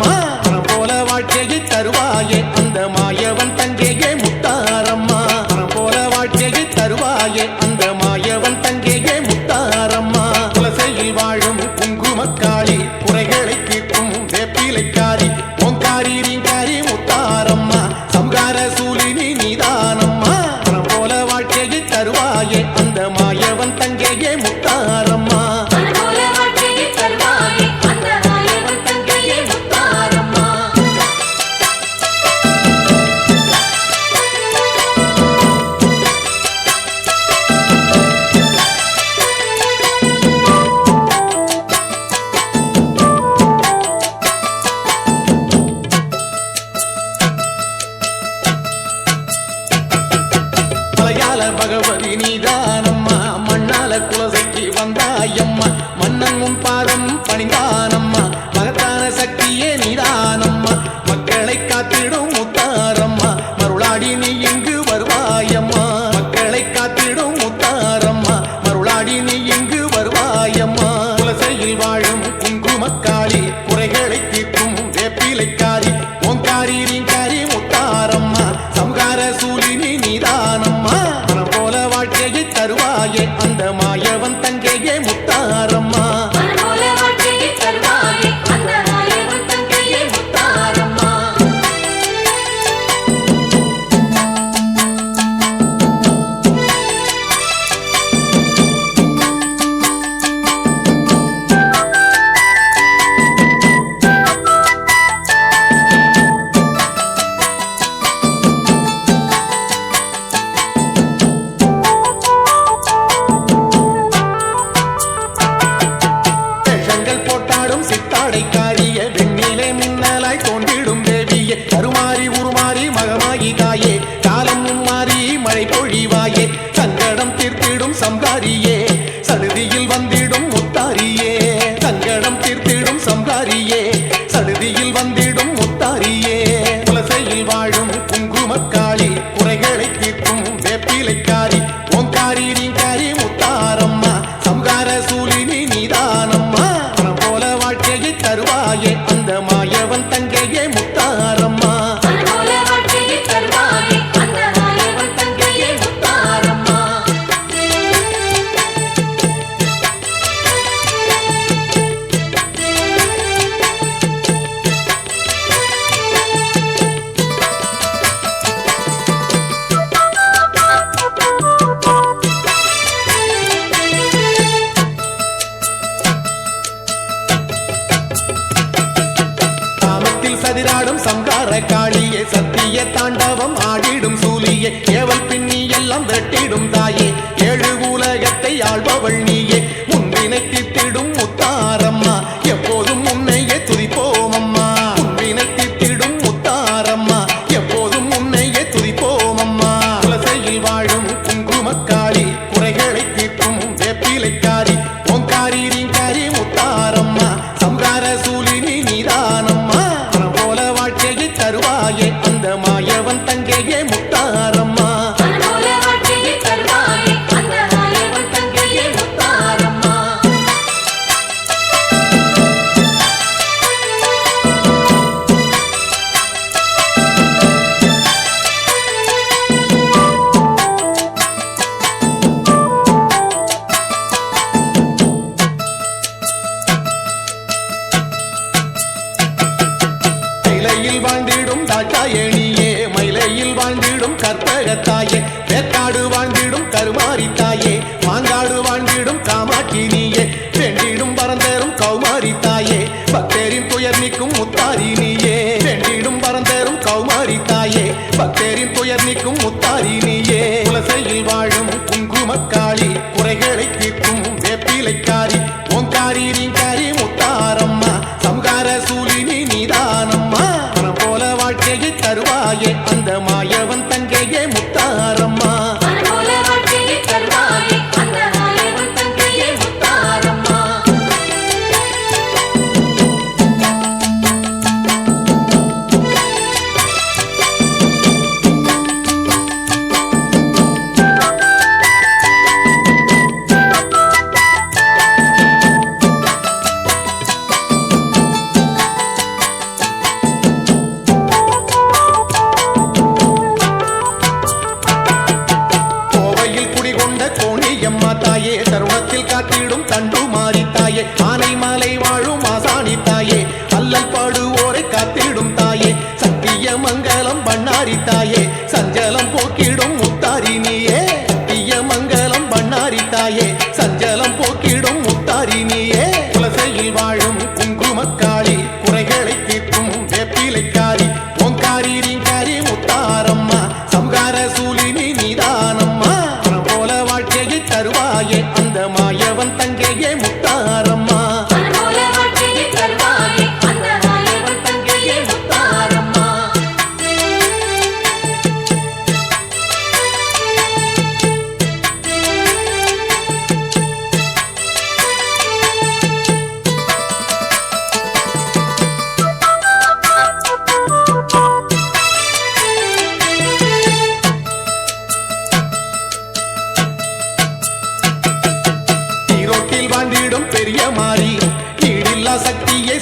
Oh. இனி இங்கு சழுதியில் வந்து பக்தரின் துயர் நீக்கும் முத்தாரி நீயே. குலசையில் வாழும் குங்குமக்காளி குறைகளை தீர்க்கும் வேப்பிலைக்காரி ஓங்காரி நீங்காரி முத்தாரம்மா. சம்கார சூலினி நீதானம்மா. போல வாழ்க்கையை தருவாயே. தாயே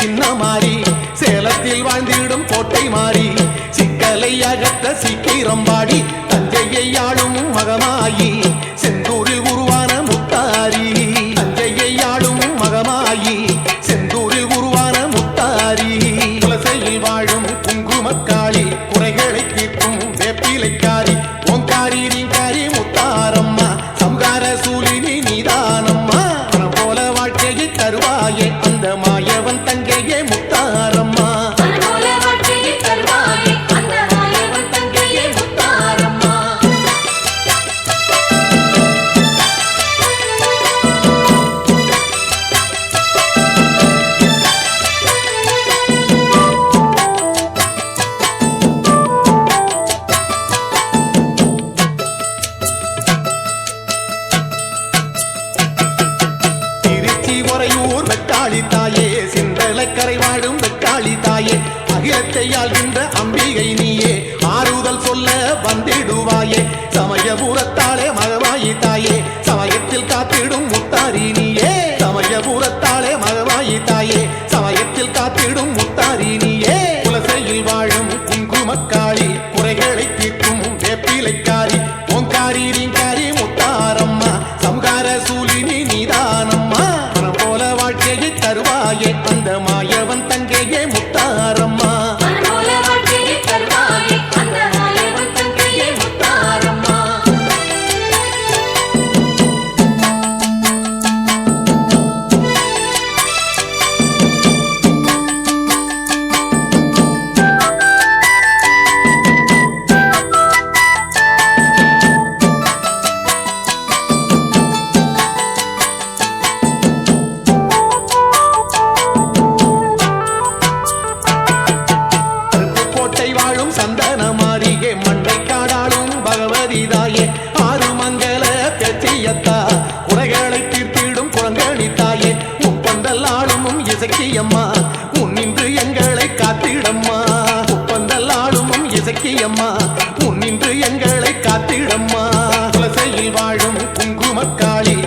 சின்ன மாறி சேலத்தில் வாழ்ந்திடும் கோட்டை மாறி சிக்கலை அகற்ற சீக்கிரம் பாடி தஞ்சையை ஆளும் மகமாயி. காளி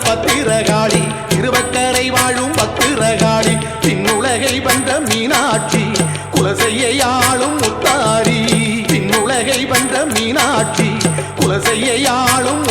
பத்திரகாளி திருவக்கரை வாழும் பத்திரகாளி பின்னுலகை வந்த மீனாட்சி குலசையை ஆளும் முத்தாரி பின்னுலகை வந்த மீனாட்சி குலசையை ஆளும்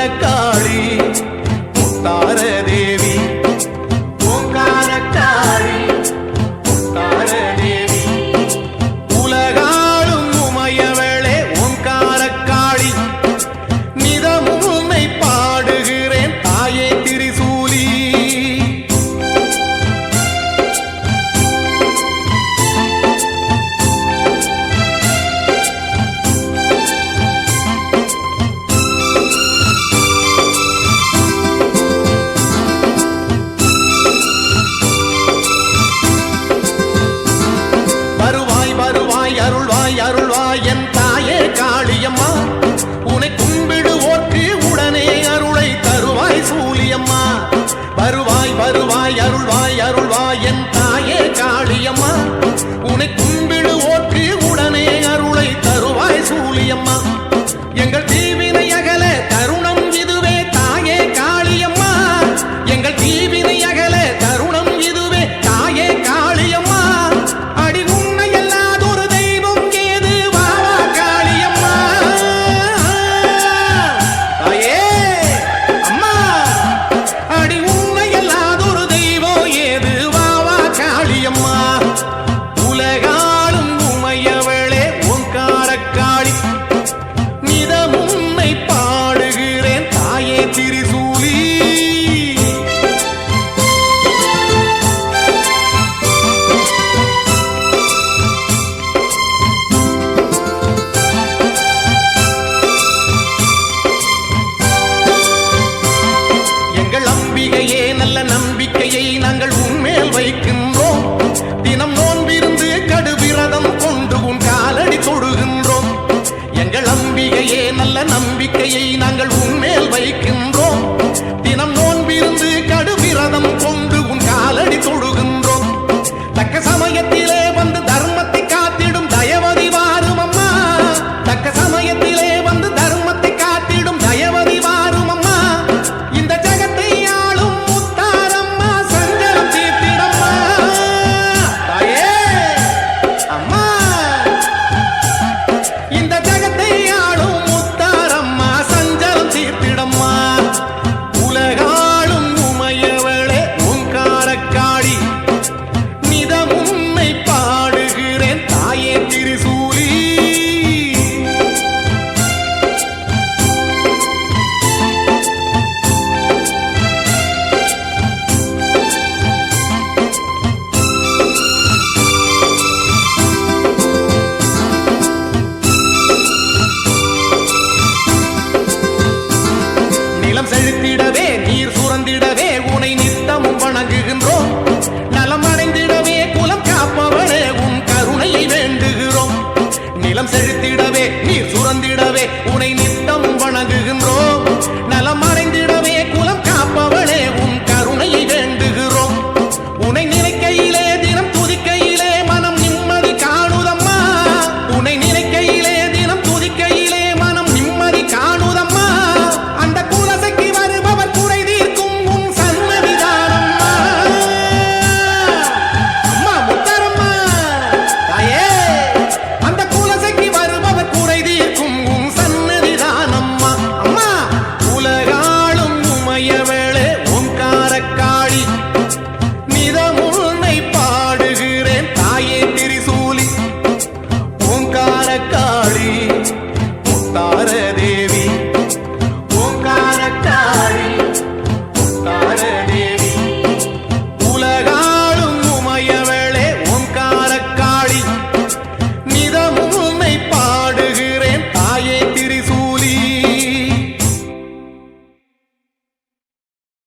ஓங்காரக்காளி